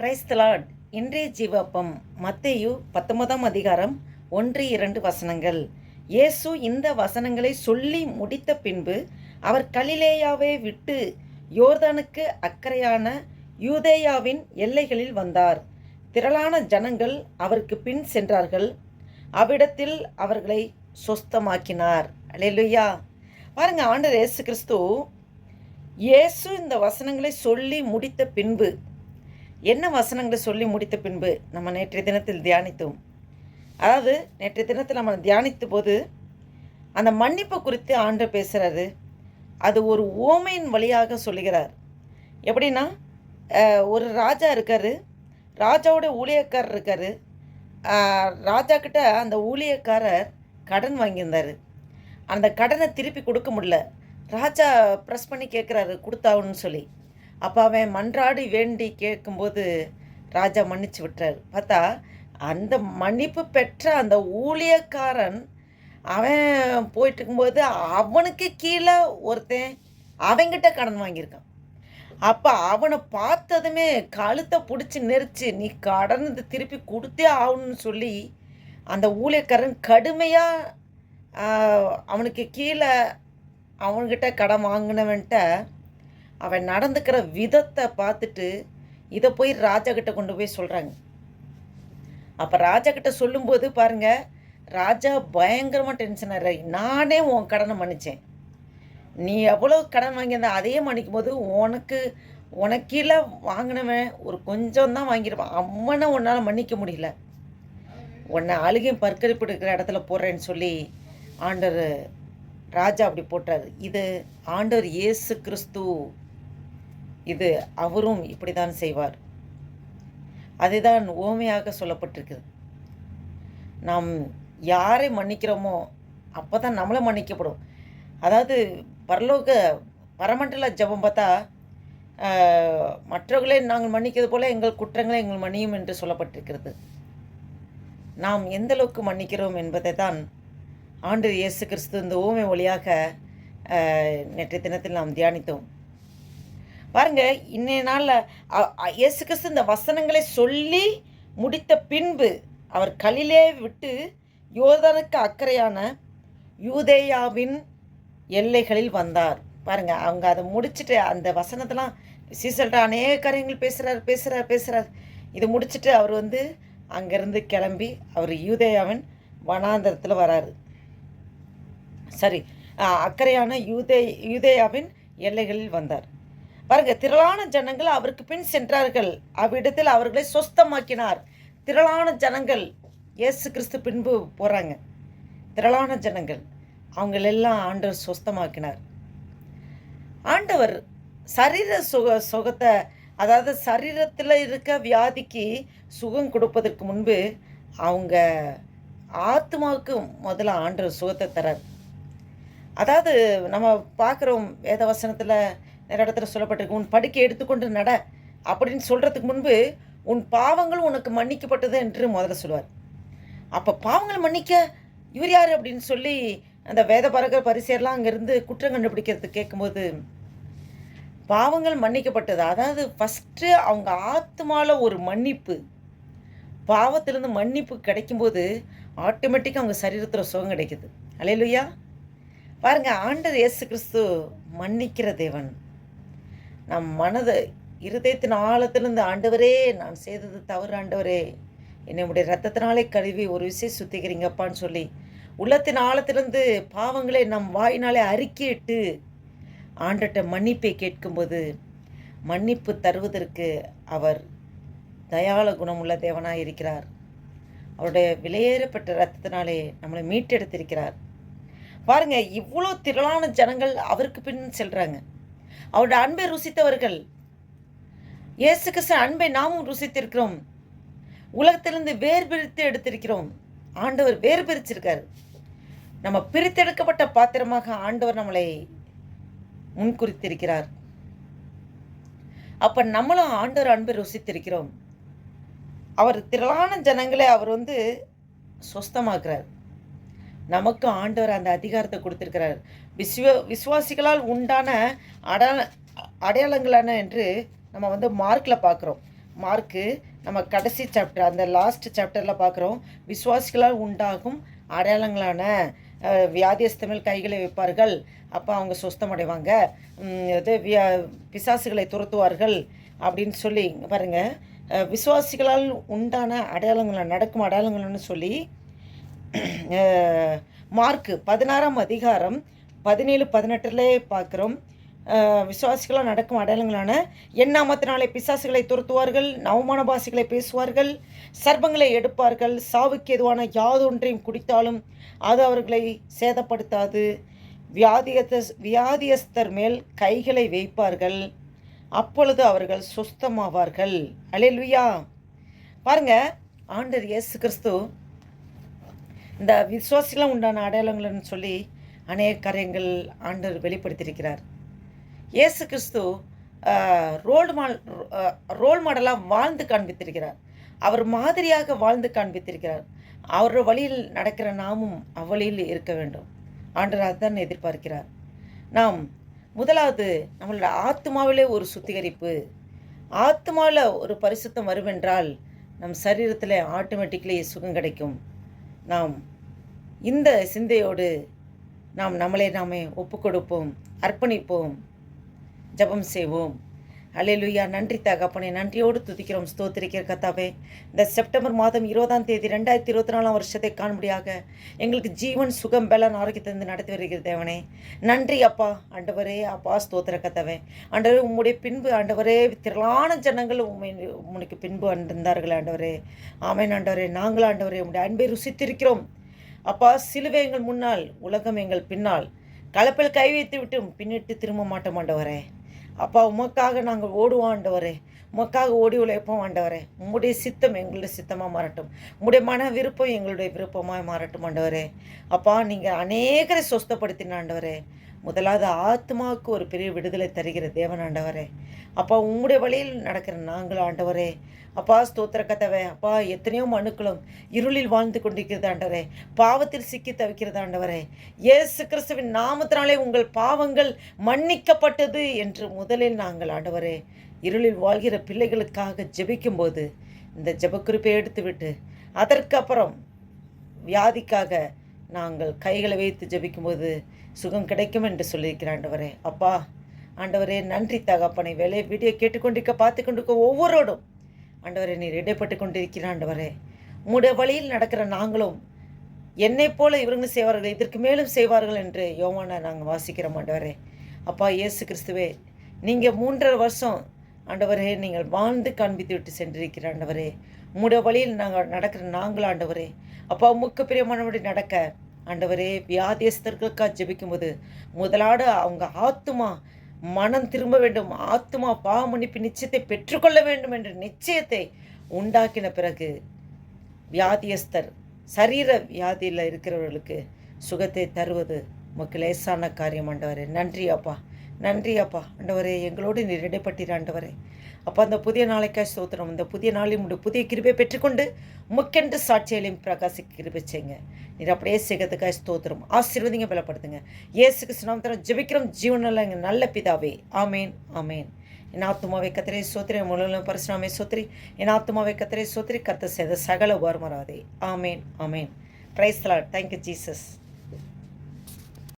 Praise the Lord இன்றைய ஜீவப்பம் மத்தேயு பத்தொன்பதாம் அதிகாரம் ஒன்று இரண்டு வசனங்கள். இயேசு இந்த வசனங்களை சொல்லி முடித்த பின்பு அவர் கலிலேயாவை விட்டு யோர்தானுக்கு அக்கறையான யூதேயாவின் எல்லைகளில் வந்தார். திரளான ஜனங்கள் அவருக்கு பின் சென்றார்கள். அவ்விடத்தில் அவர்களை சொஸ்தமாக்கினார். அல்லேலூயா பாருங்க ஆண்டர் இயேசு கிறிஸ்து இயேசு இந்த வசனங்களை சொல்லி முடித்த பின்பு என்ன வசனங்களை சொல்லி முடித்த பின்பு நம்ம நேற்றைய தினத்தில் தியானித்தோம். அதாவது நேற்றைய தினத்தில் நம்ம தியானித்த போது அந்த மன்னிப்பு குறித்து ஆண்டு பேசுகிறாரு அது ஒரு ஓமையின் வழியாக சொல்லுகிறார். எப்படின்னா ஒரு ராஜா இருக்கார். ராஜாவோட ஊழியக்காரர் இருக்கார். ராஜா கிட்ட அந்த ஊழியக்காரர் கடன் வாங்கியிருந்தார். அந்த கடனை திருப்பி கொடுக்க முடியல. ராஜா ப்ரெஸ் பண்ணி கேட்குறாரு கொடுத்தாகணும்னு சொல்லி. அப்போ அவன் மன்றாடி வேண்டி கேட்கும்போது ராஜா மன்னிச்சு விட்டார். பார்த்தா அந்த மன்னிப்பு பெற்ற அந்த ஊழியக்காரன் அவன் போயிட்டு இருக்கும்போது அவனுக்கு கீழே ஒருத்தன் அவங்கிட்ட கடன் வாங்கியிருக்கான். அப்போ அவனை பார்த்ததுமே கழுத்தை பிடிச்சி நெரிச்சு நீ கடன் இது திருப்பி கொடுத்தே ஆகணும்னு சொல்லி அந்த ஊழியக்காரன் கடுமையாக அவனுக்கு கீழே அவன்கிட்ட கடன் வாங்கினவன்ட்ட அவன் நடந்துக்கிற விதத்தை பார்த்துட்டு இதை போய் ராஜா கிட்ட கொண்டு போய் சொல்கிறாங்க அப்போ ராஜா கிட்ட சொல்லும்போது பாருங்க ராஜா பயங்கரமாக டென்ஷன் ஆகிறாரு. நானே உன் கடனை மன்னிச்சேன். நீ எவ்வளோ கடன் வாங்கியிருந்த அதையே மன்னிக்கும் போது உனக்கு உனக்கீழே வாங்கினவன் ஒரு கொஞ்சம் தான் வாங்கியிருப்பான். அம்மனை உன்னால் மன்னிக்க முடியல. உன்னை அழுகையும் பற்கரிப்பு இருக்கிற இடத்துல போடுறேன்னு சொல்லி ஆண்டவர் ராஜா அப்படி போட்டார் இது ஆண்டவர் இயேசு கிறிஸ்து இது அவரும் இப்படி தான் செய்வார். அதுதான் ஓமையாக சொல்லப்பட்டிருக்குது நாம் யாரை மன்னிக்கிறோமோ அப்போ தான் நம்மளை மன்னிக்கப்படும். அதாவது பரலோக பரமண்டல ஜெபம் பார்த்தா மற்றவர்களை நாங்கள் மன்னிக்கிறது போல எங்கள் குற்றங்களை எங்கள் மன்னியும் என்று சொல்லப்பட்டிருக்கிறது. நாம் எந்த அளவுக்கு மன்னிக்கிறோம் என்பதை தான் ஆண்டு இயேசு கிறிஸ்து இந்த ஓமை வழியாக நேற்றைய தினத்தில் நாம் தியானித்தோம். பாருங்க இன்னைய நாளில் இயேசு கிறிஸ்து இந்த வசனங்களை சொல்லி முடித்த பின்பு அவர் கலிலே விட்டு யோதனுக்கு அக்கறையான யூதேயாவின் எல்லைகளில் வந்தார். பாருங்க அவங்க அதை முடிச்சுட்டு அந்த வசனத்தெல்லாம் சீசல்கிட்ட அநேக காரியங்கள் பேசுகிறார் பேசுகிறார் பேசுகிறார் இதை முடிச்சுட்டு அவர் வந்து அங்கேருந்து கிளம்பி அவர் யூதேயாவின் வனாந்தரத்தில் வராரு. சரி அக்கறையான யூதே யூதேயாவின் எல்லைகளில் வந்தார். பாருங்க திரளான ஜனங்கள் அவருக்கு பின் சென்றார்கள். அவ்விடத்தில் அவர்களை சொஸ்தமாக்கினார். திரளான ஜனங்கள் இயேசு கிறிஸ்து பின்பு போகிறாங்க திரளான ஜனங்கள். அவங்களெல்லாம் ஆண்டவர் சொஸ்தமாக்கினார். ஆண்டவர் சரீர சுக சுகத்தை அதாவது சரீரத்தில் இருக்க வியாதிக்கு சுகம் கொடுப்பதற்கு முன்பு அவங்க ஆத்மாவுக்கு முதல்ல ஆண்டவர் சுகத்தை தரார். அதாவது நம்ம பார்க்குறோம் வேத வசனத்தில் நிறைய இடத்துல சொல்லப்பட்டிருக்கு. உன் படுக்கை எடுத்துக்கொண்டு நட அப்படின்னு சொல்கிறதுக்கு முன்பு உன் பாவங்கள் உனக்கு மன்னிக்கப்பட்டது என்று முதல்ல சொல்லுவார். அப்போ பாவங்களை மன்னிக்க இவர் யார் அப்படின்னு சொல்லி அந்த வேத பரகர் பரிசெயர்லாம் அங்கேருந்து குற்றம் கண்டுபிடிக்கிறது கேட்கும்போது பாவங்கள் மன்னிக்கப்பட்டது. அதாவது ஃபஸ்ட்டு அவங்க ஆத்மாவில் ஒரு மன்னிப்பு. பாவத்திலேருந்து மன்னிப்பு கிடைக்கும்போது ஆட்டோமேட்டிக்காக அவங்க சரீரத்தில் சுகம் கிடைக்குது. அலையலுயா பாருங்கள் ஆண்டர் இயேசு கிறிஸ்து மன்னிக்கிற தேவன். நம் மனதை இருதயத்தின் ஆழத்திலிருந்து ஆண்டவரே நான் செய்தது தவறு ஆண்டவரே. என்னுடைய ரத்தத்தினாலே கழுவி ஒரு விஷயம் சுத்திக்கிறீங்கப்பான்னு சொல்லி உள்ளத்தின் ஆழத்திலிருந்து பாவங்களை நம் வாயினாலே அறிக்கையிட்டு ஆண்டட்ட மன்னிப்பை கேட்கும்போது மன்னிப்பு தருவதற்கு அவர் தயால குணமுள்ள தேவனாக இருக்கிறார். அவருடைய விலையேறப்பட்ட ரத்தத்தினாலே நம்மளை மீட்டெடுத்திருக்கிறார். பாருங்கள் இவ்வளோ திரளான ஜனங்கள் அவருக்கு பின் செல்கிறாங்க அவருடைய அன்பை ருசித்தவர்கள். இயேசு கிறிஸ்து அன்பை நாமும் ருசித்திருக்கிறோம். உலகத்திலிருந்து வேர் பிரித்து எடுத்திருக்கிறோம். ஆண்டவர் வேர் பிரிச்சிருக்கார். நம்ம பிரித்தெடுக்கப்பட்ட பாத்திரமாக ஆண்டவர் நம்மளை முன்குறித்திருக்கிறார். அப்ப நம்மளும் ஆண்டவர் அன்பை ருசித்திருக்கிறோம். அவர் திரளான ஜனங்களை அவர் வந்து சொஸ்தமாக்குறார். நமக்கும் ஆண்டவர் அந்த அதிகாரத்தை கொடுத்திருக்கிறார். விஸ்வ விசுவாசிகளால் உண்டான அடையாள அடையாளங்களான என்று நம்ம வந்து மார்க்கில் பார்க்குறோம் மார்க்கு நம்ம கடைசி சாப்டர் அந்த லாஸ்ட் சாப்டரில் பார்க்குறோம் விசுவாசிகளால் உண்டாகும் அடையாளங்களான அஹ், கைகளை வைப்பார்கள். அப்போ அவங்க சுஸ்தமடைவாங்க. இது வியா பிசாசுகளை துரத்துவார்கள் அப்படின்னு சொல்லி பாருங்கள் பாருங்க. விசுவாசிகளால் உண்டான அடையாளங்கள் நடக்கும் அடையாளங்கள்னு சொல்லி மார்க்கு பதினாறாம் அதிகாரம் பதினேழு பதினெட்டுலே பார்க்குறோம். விசுவாசிகளாக நடக்கும் அடையாளங்களான எண்ணாமத்தினாலே பிசாசுகளை துரத்துவார்கள் நவமான பாசிகளை பேசுவார்கள் சர்ப்பங்களை எடுப்பார்கள் சாவுக்கு எதுவான யாதொன்றையும் குடித்தாலும் அது அவர்களை சேதப்படுத்தாது. வியாதியத்த வியாதியஸ்தர் மேல் கைகளை வைப்பார்கள் அப்பொழுது அவர்கள் சுஸ்தமாவார்கள். அலையலுயா பாருங்க ஆண்டர் இயேசு கிறிஸ்து இந்த விசுவாசிலாம் உண்டான அடையாளங்கள்னு சொல்லி அநேக காரியங்கள் ஆண்டவர் வெளிப்படுத்தியிருக்கிறார். இயேசு கிறிஸ்து ரோல் மால் ரோல் மாடலாக வாழ்ந்து காண்பித்திருக்கிறார். அவர் மாதிரியாக வாழ்ந்து காண்பித்திருக்கிறார். அவர் வழியில் நடக்கிற நாமும் அவ்வழியில் இருக்க வேண்டும். ஆண்டவர் அதுதான் எதிர்பார்க்கிறார். நாம் முதலாவது நம்மளோட ஆத்மாவிலே ஒரு சுத்திகரிப்பு. ஆத்மாவில் ஒரு பரிசுத்தம் வருமென்றால் நம் சரீரத்தில் ஆட்டோமேட்டிக்லி சுகம் கிடைக்கும். நாம் இந்த சிந்தையோடு நாம் நம்மளை நாமே ஒப்பு கொடுப்போம் அர்ப்பணிப்போம் ஜெபம் செய்வோம். அலையலுயா நன்றி தகப்பனே நன்றியோடு துதிக்கிறோம் ஸ்தோத்திரிக்கிற கத்தாவே இந்த செப்டம்பர் மாதம் இருபதாம் தேதி ரெண்டாயிரத்தி இருபத்தி நாலாம் வருஷத்தை காணும்படியாக எங்களுக்கு ஜீவன் சுகம் பலன் ஆரோக்கியத்திலிருந்து நடத்தி வருகிற தேவனே. நன்றி அப்பா ஆண்டவரே அப்பா ஸ்தோத்திர கத்தாவே ஆண்டவரே உம்முடைய பின்பு ஆண்டவரே திரளான ஜனங்கள் உண்மை உனக்கு பின்பு அண்டிருந்தார்கள் ஆண்டவரே. ஆமேன் ஆண்டவரே. நாங்கள் ஆண்டவரே உம்முடைய அன்பை ருசித்திருக்கிறோம். அப்பா சிலுவை எங்கள் முன்னால் உலகம் எங்கள் பின்னால். கலப்பில் கை வைத்து விட்டும் பின்னிட்டு திரும்ப மாட்டோம் ஆண்டவரே. அப்பா உமக்காக நாங்கள் ஓடுவோம் ஆண்டவரே. உமக்காக ஓடி உழைப்போம் ஆண்டவரே. உம்முடைய சித்தம் எங்களுடைய சித்தமாக மாறட்டும். உம்முடைய மன விருப்பம் எங்களுடைய விருப்பமாக மாறட்டும் ஆண்டவரே. அப்பா நீங்கள் அநேகரை சொஸ்தப்படுத்தின ஆண்டவரே. முதலாவது ஆத்மாவுக்கு ஒரு பெரிய விடுதலை தருகிற தேவன் ஆண்டவரே. அப்பா உங்களுடைய வழியில் நடக்கிற நாங்கள் ஆண்டவரே. அப்பா ஸ்தோத்திர கதவை அப்பா எத்தனையோ மனுக்களும் இருளில் வாழ்ந்து கொண்டிருக்கிறது ஆண்டவரே. பாவத்தில் சிக்கி தவிக்கிறது ஆண்டவரே. இயேசு கிறிஸ்துவின் நாமத்தினாலே உங்கள் பாவங்கள் மன்னிக்கப்பட்டது என்று முதலில் நாங்கள் ஆண்டவரே. இருளில் வாழ்கிற பிள்ளைகளுக்காக ஜெபிக்கும்போது இந்த ஜெபக்குறிப்பை எடுத்துவிட்டு அதற்கப்புறம் வியாதிக்காக நாங்கள் கைகளை வைத்து ஜெபிக்கும்போது சுகம் கிடைக்கும் என்று சொல்லியிருக்கிற ஆண்டவரே. அப்பா ஆண்டவரே நன்றி தகப்பனை. வேலை வீடியோ கேட்டுக்கொண்டிருக்க பார்த்து கொண்டிருக்க ஒவ்வொருடும் ஆண்டவரே நீர் இடைப்பட்டு கொண்டிருக்கிற ஆண்டவரே. உம்முடைய வழியில் நடக்கிற நாங்களும் என்னை போல இவங்க செய்வார்கள் இதற்கு மேலும் செய்வார்கள் என்று யோவான நாங்கள் வாசிக்கிறோம் ஆண்டவரே. அப்பா இயேசு கிறிஸ்துவே நீங்கள் மூன்றரை வருஷம் ஆண்டவரே நீங்கள் வாழ்ந்து காண்பித்து விட்டு சென்றிருக்கிற ஆண்டவரே. உம்முடைய வழியில் நாங்கள் நடக்கிற நாங்கள் ஆண்டவரே. அப்பா உமக்கு பிரியமானபடி நடக்க ஆண்டவரே வியாதியஸ்தர்களுக்காக ஜெபிக்கும்போது முதலாடு அவங்க ஆத்துமா மனம் திரும்ப வேண்டும். ஆத்துமா பாவ மன்னிப்பு நிச்சயத்தை பெற்றுக்கொள்ள வேண்டும் என்ற நிச்சயத்தை உண்டாக்கின பிறகு வியாதியஸ்தர் சரீர வியாதியில் இருக்கிறவர்களுக்கு சுகத்தை தருவது உமக்கு லேசான காரியம் ஆண்டவரே. நன்றி அப்பா நன்றி அப்பா ஆண்டவரே எங்களோடு நீர் இடைப்பட்டீர் ஆண்டவரே. அப்போ அந்த புதிய நாளைக்காய் சோத்திரம் இந்த புதிய நாளில் உடைய புதிய கிருபை பெற்றுக்கொண்டு முக்கென்று சாட்சியிலையும் பிரகாசி கிருபை செய்யுங்க. நீர் அப்படியே செய்கிறதுக்காக ஸ்தோத்திரம். ஆசீர்வதிங்க பலப்படுத்துங்க. இயேசுக்கு கிருஷ்ணாமத்திரம் ஜெபிக்கிறோம். ஜீவனில் எங்கள் நல்ல பிதாவே. ஆமேன் ஆமேன். என் ஆத்மாவை கத்திரை சோத்திரி முழுவதும் பரிசுராமே சோத்திரி. என் ஆத்மாவை கத்திரை சோத்திரி. கத்த செய்த சகல வருமராதே ஆமேன் ஆமேன். Praise lord thank you Jesus